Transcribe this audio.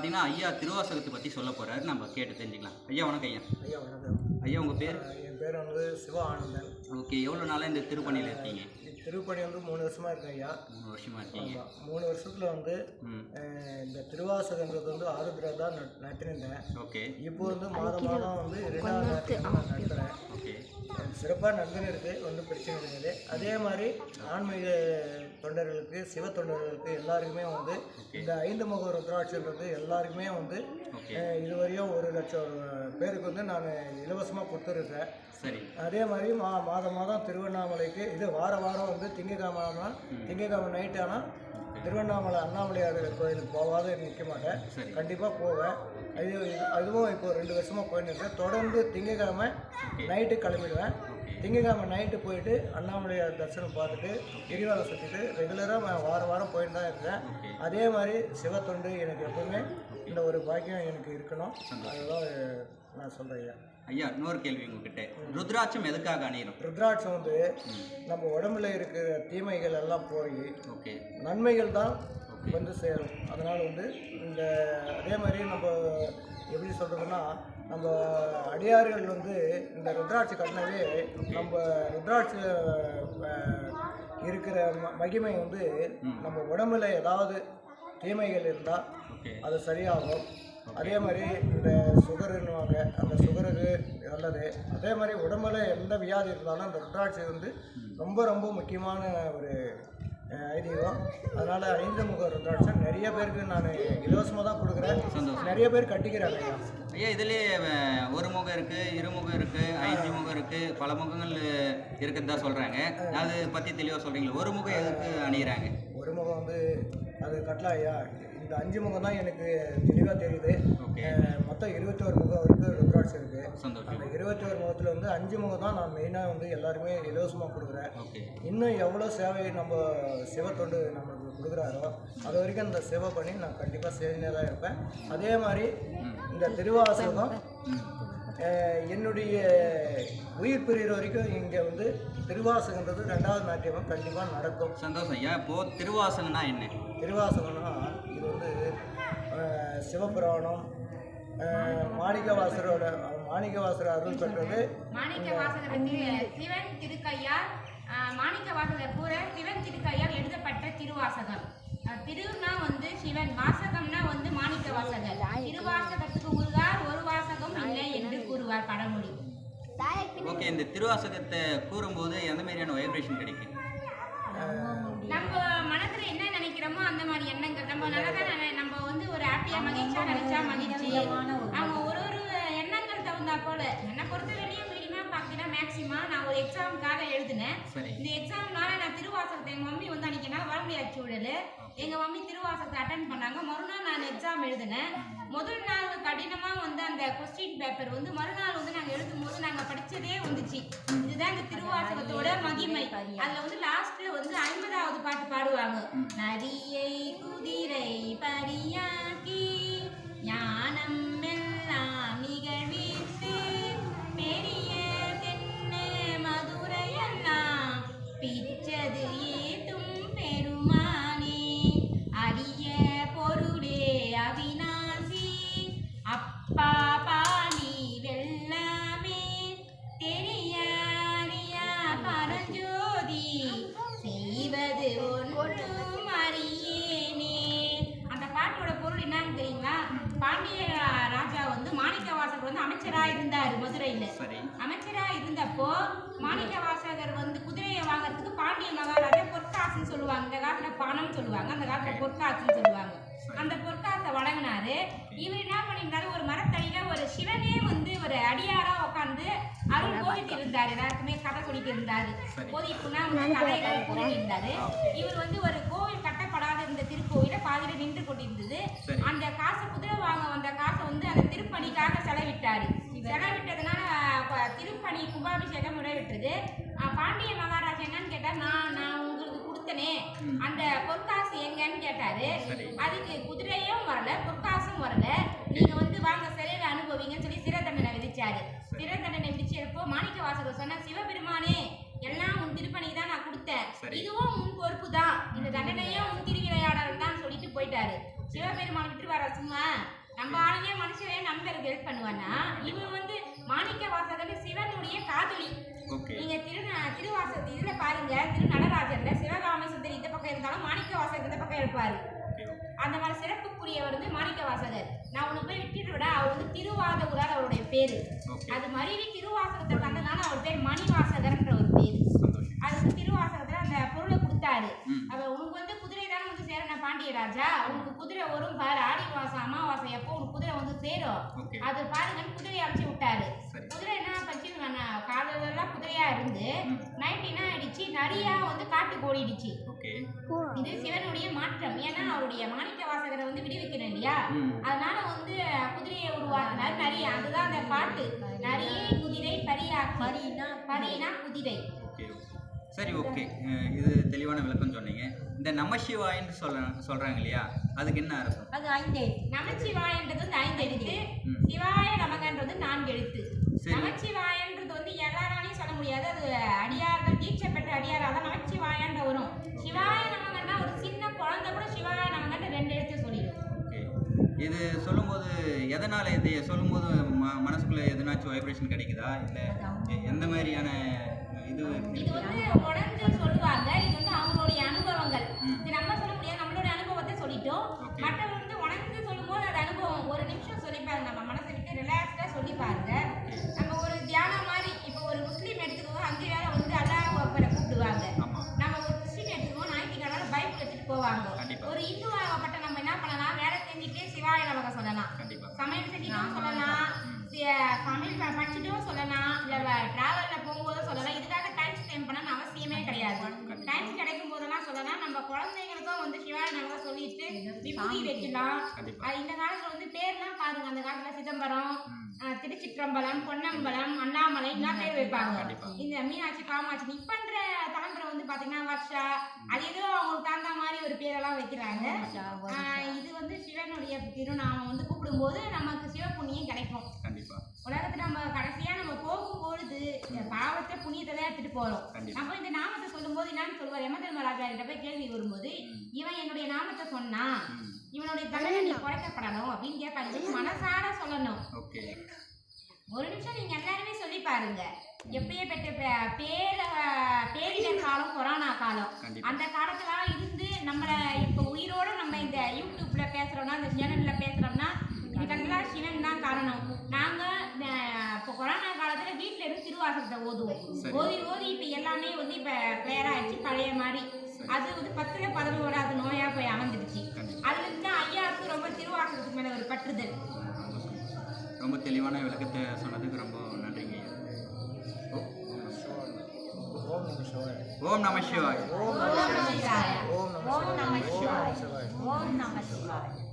பார்த்தீங்கன்னா ஐயா திருவாசகத்தை பற்றி சொல்ல போகிறாரு நம்ம கேட்டு தெரிஞ்சுக்கலாம். ஐயா வணக்கம் ஐயா. ஐயா வணக்கம். ஐயா உங்கள் பேர்? என் பேர் வந்து சிவா ஆனந்தன். ஓகே எவ்வளோ நாளாக இந்த திருப்பணியில் இருக்கீங்க? திருப்பணி வந்து மூணு வருஷமா இருக்கேன் ஐயா. மூணு வருஷமாக இருக்கீங்க. மூணு வருஷத்துல வந்து இந்த திருவாசகன்றது வந்து ஆருத்ரா தான் நட்- நடத்திருந்தேன் ஓகே. இப்போ வந்து மாதம் மாதம் வந்து இரண்டாவது ஞாயிற்றுக்கிழமை நான் நடத்துகிறேன் ஓகே. சிறப்பாக நடந்துன்னு இருக்கு ஒன்றும் பிரச்சனை கிடையாது. அதே மாதிரி ஆன்மீக தொண்டர்களுக்கு சிவ தொண்டர்களுக்கு எல்லாருக்குமே வந்து இந்த ஐந்து முக ருத்ராட்சன்றது எல்லாருக்குமே வந்து இதுவரையும் ஒரு லட்சம் பேருக்கு வந்து நான் இலவசமாக கொடுத்துருக்கேன் சரி. அதே மாதிரி மா மாதம் மாதம் திருவண்ணாமலைக்கு இது வார வாரம் வந்து திங்கக்கிழமை திங்கக்கிழமை நைட் ஆனால் திருவண்ணாமலை அண்ணாமலையார் கோயிலுக்கு போகாத நிற்க மாட்டேன். கண்டிப்பாக போவேன். அது இது- அதுவும் இப்போ ரெண்டு வருஷமாக போயின்னு இருக்கேன் தொடர்ந்து திங்கக்கிழமை நைட்டு கிளம்பிடுவேன். திங்கக்கிழமை நைட்டு போயிட்டு அண்ணாமலையார் தரிசனம் பார்த்துட்டு கிரிவலம் சுற்றிட்டு ரெகுலராக வாரம் வாரம் போயிட்டு தான் இருக்கேன். அதே மாதிரி சிவத்தொண்டு எனக்கு எப்பவுமே இந்த ஒரு பாக்கியம் எனக்கு இருக்கணும். அதுதான் நான் சொல்கிறேன் ஐயா. ஐயா இன்னொரு கேள்வி உங்ககிட்ட. ருத்ராட்சம் எதுக்காக அணியிறோம்? ருத்ராட்சம் வந்து நம்ம உடம்புல இருக்கிற தீமைகள் எல்லாம் போய் ஓகே. நன்மைகள் தான் வந்து சேரும். அதனால் வந்து இந்த அதே மாதிரி நம்ம எப்படி சொல்கிறதுன்னா நம்ம அடியார்கள் வந்து இந்த ருத்ராட்சி கட்டினவே நம்ம ருத்ராட்சி இருக்கிற மகிமை வந்து நம்ம உடம்புல ஏதாவது தீமைகள் இருந்தால் அது சரியாகும். அதே மாதிரி இந்த சுகருன்னுவாங்க அந்த சுகருக்கு நல்லது. அதே மாதிரி உடம்புல எந்த வியாதி இருந்தாலும் அந்த ருத்ராட்சி வந்து ரொம்ப ரொம்ப முக்கியமான ஒரு ஐதீகம். அதனால் ஐந்து முக ருத்ராட்சம் நிறைய பேருக்கு நான் இலவசமாக தான் கொடுக்குறேன். நிறைய பேர் கட்டிக்கிறாங்க ஐயா. இதுலேயே ஒரு முகம் இருக்குது இருமுகம் இருக்குது ஐந்து முகம் இருக்குது பல முகங்கள் இருக்குன்னு தான் சொல்கிறாங்க அது பற்றி தெளிவாக சொல்கிறீங்களா ஒரு முகம் எதுக்கு அணியிறாங்க? ஒரு முகம் வந்து அது கட்டலாம் ஐயா. இந்த அஞ்சு முகம் தான் எனக்கு தெளிவாக தெரியுது. மொத்தம் இருபத்தோரு முகம் இருக்குது ருத்ராட்சி இருக்குது அந்த இருபத்தோரு முகத்தில் வந்து அஞ்சு முகம் தான் நான் மெயினாக வந்து எல்லாருமே இலவசமாக கொடுக்குறேன். இன்னும் எவ்வளோ சேவை நம்ம சிவத்தொண்டு நம்மளுக்கு கொடுக்குறாரோ அது வரைக்கும் இந்த சேவை பண்ணி நான் கண்டிப்பாக செஞ்சுனே தான் இருப்பேன். அதே மாதிரி இந்த திருவாசகம் என்னுடைய உயிர் பிரிகிற வரைக்கும் இங்கே வந்து திருவாசகன்றது ரெண்டாவது நாட்டியமாக கண்டிப்பாக நடக்கும். சந்தோஷம். ஐயா இப்போது திருவாசகம்னா என்ன? திருவாசகம்னா சிவபுராணம் மாணிக்கவாசரோட மாணிக்கவாசர் அருள் பெற்றது. சிவன் திருக்கையால் ஆஹ், மாணிக்க வாசகர் கூற சிவன் திருக்கையால் எழுதப்பட்ட திருவாசகம். திருனா வந்து சிவன் வாசகம்னா வந்து மாணிக்க வாசகர் திருவாசகத்துக்கு உருகார் ஒரு வாசகம் இல்லை என்று கூறுவார் பழமொழி. ஓகே இந்த திருவாசகத்தை கூறும்போது எந்த மாதிரியான வைப்ரேஷன் கிடைக்கும்? நம்ம மனசுல என்ன நினைக்கிறோமோ அந்த மாதிரி எண்ணங்கள் நம்ம நல்லதா நினை- நம்ம வந்து ஒரு ஹாப்பியா மகிழ்ச்சியா நினைச்சா மகிழ்ச்சி. அவங்க ஒரு ஒரு எண்ணங்கள் தகுந்தா போல. என்னை பொறுத்த வரையும் மீடியமா பார்த்தீங்கன்னா மேக்சிமம் நான் ஒரு எக்ஸாமுக்காக எழுதினேன். இந்த எக்ஸாம்னால நான் திருவாசகத்தை எங்க மம்மி வந்து அன்னைக்கு என்னால் வர முடியாத சூழல் எங்க மம்மி திருவாசகத்தை அட்டன் பண்ணாங்க. மறுநாள் நான் எக்ஸாம் எழுதினேன். முதல் நாள் கடினமா வந்து அந்த கொஸ்டின் பேப்பர் வந்து மறுநாள் வந்து நாங்க எழுதும் போது நாங்க படிச்சதே வந்துச்சு. இதுதான் இந்த திருவாசகத்தோட மகிமை. அதுல வந்து லாஸ்ட்ல வந்து ஐம்பதாவது பாட்டு பாடுவாங்க. நரியை குதிரை பரியாக்கி ज्ञानम्। பாண்டிய ராஜா வந்து மாணிக்க வாசகர் வந்து அமைச்சரா இருந்தாரு மதுரையில. சரி. அமைச்சரா இருந்தப்போ மாணிக்க வாசகர் வந்து குதிரையை வாங்குறதுக்கு பாண்டிய மகாராஜா பொற்காசுன்னு சொல்லுவாங்க. இந்த காலத்துல பணம் சொல்லுவாங்க. அந்த காலத்துல பொற்காசுன்னு சொல்லுவாங்க. அந்த பொற்காசை வழங்கினாரு இவர் என்ன பண்ணியிருந்தாரு ஒரு மரத்தடியில ஒரு சிவனே வந்து ஒரு அடியாரா உட்காந்து அருள் போதிட்டு இருந்தாரு. எல்லாருக்குமே கதை சொல்லிட்டு இருந்தாரு. போதிட்டுனா கதைகள் கூறிட்டு இருந்தாரு. இவர் வந்து ஒரு கோவில் கட்டப்படாத இருந்த திருக்கோவில பாதியில நின்று கொண்டிருந்தது. அந்த காசை குதிரை வாங்க வந்த காசை வந்து அந்த திருப்பணிக்காக செலவிட்டாரு. செலவிட்டதுனால திருப்பணி கும்பாபிஷேகம் நிறைவேற்றது. பாண்டிய மகாராஜா என்னன்னு கேட்டா நான் நான் உங்களுக்கு கொடுத்தனே. அந்த கேட்டாரு. அதுக்கு குதிரையும் வரல பொற்காசும் வரல. நீங்க வந்து வாங்க சிறையில அனுபவிங்கன்னு சொல்லி சிறை தண்டனை விதிச்சாரு. சிறை தண்டனை விதிச்சப்போ மாணிக்க வாசகர் சொன்ன சிவபெருமானே எல்லாம் உன் திருப்பணிக்கு தான் நான் கொடுத்தேன். இதுவும் உன் பொறுப்பு தான். இந்த தண்டனையும் உன் திருவிளையாடல் தான் சொல்லிட்டு போயிட்டாரு. சிவபெருமான் விட்டு வர சும்மா? நம்ம ஆளுங்க மனுஷனே நண்பருக்கு ஹெல்ப் பண்ணுவானா? இவன் வந்து மாணிக்க வாசகர் சிவனுடைய காதலி. நீங்க திரு திருவாசகத்து இதுல பாருங்க. திரு நடராஜர்ல சிவகாமி சுந்தரி இந்த பக்கம் இருந்தாலும் மாணிக்க வாசகர் இந்த பக்கம் இருப்பாரு. அந்த மாதிரி சிறப்புக்குரியவர் வந்து மாணிக்க வாசகர் நான் உன்னை போய் விட்டுட்டு விட அவர் வந்து திருவாத ஊரார் அவருடைய பேரு. அது மருவி திருவாசகத்தை தந்தனால அவர் பேர் மணிவாசகர்ன்ற ஒரு பேரு. அதுக்கு திருவாசகத்துல அந்த பொருளை கொடுத்தாரு. ம். அவ உனக்கு வந்து குதிரை தானே வந்து சேரண பாண்டியராஜா உனக்கு குதிரை வரும் பாரு ஆடி மாசம் அமாவாசை எப்போ உனக்கு குதிரை வந்து சேரும்? அது பாருங்கன்னு குதிரையை அனுப்பிச்சு விட்டாரு. குதிரை என்ன பச்சு காலையிலலாம் குதிரையா இருந்து நைட் என்ன ஆயிடுச்சு. நிறையா வந்து காட்டுக்கு ஓடிடுச்சு இது சிவனுடைய மாற்றம். ஏன்னா அவருடைய மாணிக்க வாசகரை வந்து விடுவிக்கணும் இல்லையா? அதனால வந்து குதிரையை உருவாக்குனார் நிறைய அதுதான் அந்த பாட்டு. நிறைய குதிரை பரியா பரினா பரினா குதிரை. சரி ஓகே. இது தெளிவான விளக்கம் சொன்னீங்க. இந்த நமசிவாயின்னு சொல்ற சொல்றாங்க இல்லையா? அதுக்கு என்ன அர்த்தம்? அது ஐந்து நமச்சிவாயன்றது வந்து ஐந்து எழுத்து. சிவாய நமகன்றது நான்கு எழுத்து. நமச்சிவாயன்றது வந்து எல்லாராலையும் சொல்ல முடியாது. அது அடியார்கள் தீட்சை பெற்ற அடியாராக தான் நமச்சிவாயன்ற வரும். சிவாய நமகன்னா ஒரு சின்ன குழந்தை கூட சிவாய நமகன்ற ரெண்டு எழுத்து சொல்லிடும். இது சொல்லும்போது எதனால இது சொல்லும்போது ம மனசுக்குள்ள எதுனாச்சும் வைப்ரேஷன் கிடைக்குதா? இல்லை எந்த மாதிரியான இது இது வந்து உணர்ந்து சொல்லுவாங்க. இது வந்து அவங்களுடைய அனுபவங்கள் ம் இது நம்ம சொல்ல முடியாது நம்மளுடைய அனுபவத்தை சொல்லிட்டோம் ஓகே மற்றவங்க வந்து உணர்ந்து சொல்லும்போது அது அனுபவம் ஒரு நிமிஷம் சொல்லி பாருங்க நம்ம மனசை விட்டு ரிலாக்ஸ்டா சொல்லி பாருங்க நம்ம ஒரு தியானம் மாதிரி இப்போ ஒரு முஸ்லீம் எடுத்துக்கோங்க அஞ்சு வேளை வந்து அல்லாஹ் அக்பரை கூப்பிடுவாங்க ஆமாம் நம்ம ஒரு கிறிஸ்டின் எடுத்துக்கோங்க ஞாயிற்றுக்கிழமை பைபிள் எடுத்துட்டு போவாங்க. ஒரு இந்து ஆகப்பட்ட நம்ம என்ன பண்ணலாம்? வேலை செஞ்சுட்டு சிவாய நமக சொல்லலாம். சமையல் செஞ்சுட்டும் சொல்லலாம். சமையல் ப- படிச்சுட்டும் சொல்லலாம். இல்லை ட்ராவலில் போகும்போதும் சொல்லலாம். இதுக்காக டைம் ஸ்பெண்ட் பண்ணணும்னு அவசியமே கிடையாது. டைம் கிடைக்கும் போதெல்லாம் சொல்லலாம். நம்ம குழந்தைங்களுக்கும் வந்து சிவாய நமக சொல்லிட்டு விபூதி வைக்கலாம். இந்த காலத்துல வந்து பேர்லாம் பாருங்க. அந்த காலத்துல சிதம்பரம் திருச்சிற்றம்பலம் பொன்னம்பலம் அண்ணாமலை எல்லாம் பேர் வைப்பாங்க. இந்த மீனாட்சி காமாட்சி இப்பன்ற வந்து பாத்தீங்கன்னா வர்ஷா. அது ஏதோ அவங்களுக்கு தகுந்த மாதிரி ஒரு பேரெல்லாம் வைக்கிறாங்க. இது வந்து சிவனுடைய திருநாமம். வந்து கூப்பிடும்போது நமக்கு சிவபுண்ணியம் கிடைக்கும். கண்டிப்பா. உலகத்துல நம்ம கடைசியா நம்ம போகும்பொழுது இந்த பாவத்தை புண்ணியத்தை தான் எடுத்துட்டு போறோம். அப்போ இந்த நாமத்தை சொல்லும்போது என்னன்னு சொல்லுவார். யம தர்மராஜா கிட்ட போய் கேள்வி வரும்போது இவன் என்னுடைய நாமத்தை சொன்னா இவனுடைய நீ குறைக்கப்படணும். அப்படின்னு கேட்பாரு. இது மனசார சொல்லணும். ஓகே. ஒரு நிமிஷம் நீங்க எல்லாருமே சொல்லி பாருங்க. எப்பயே பெற்ற பேர பேரிடர் காலம் கொரோனா காலம். அந்த காலத்துல இருந்து நம்மள இப்போ உயிரோட நம்ம இந்த யூடியூப்ல பேசுறோம்னா இந்த சேனல்ல பேசுறோம்னா இதுக்கெல்லாம் சிவன் தான் காரணம். நாங்க இப்போ கொரோனா காலத்துல வீட்ல இருந்து திருவாசகத்தை ஓதுவோம். ஓதி ஓதி இப்ப எல்லாமே வந்து இப்ப கிளியர் ஆயிடுச்சு பழைய மாதிரி. அது வந்து பத்துல பதினோராது நோயா போய் கண்டிப்பா. அதுல இருந்து ஐயாவுக்கு ரொம்ப திருவாசகத்துக்கு மேல ஒரு பற்றுதல் ரொம்ப தெளிவான விளக்கத்தை சொன்னதுக்கு ரொம்ப நன்றிங்க. ஓம் நம சிவாய. ஓம் நம சிவாய். ஓம் ஓம் நம சிவாய. ஓம் நம சிவாய.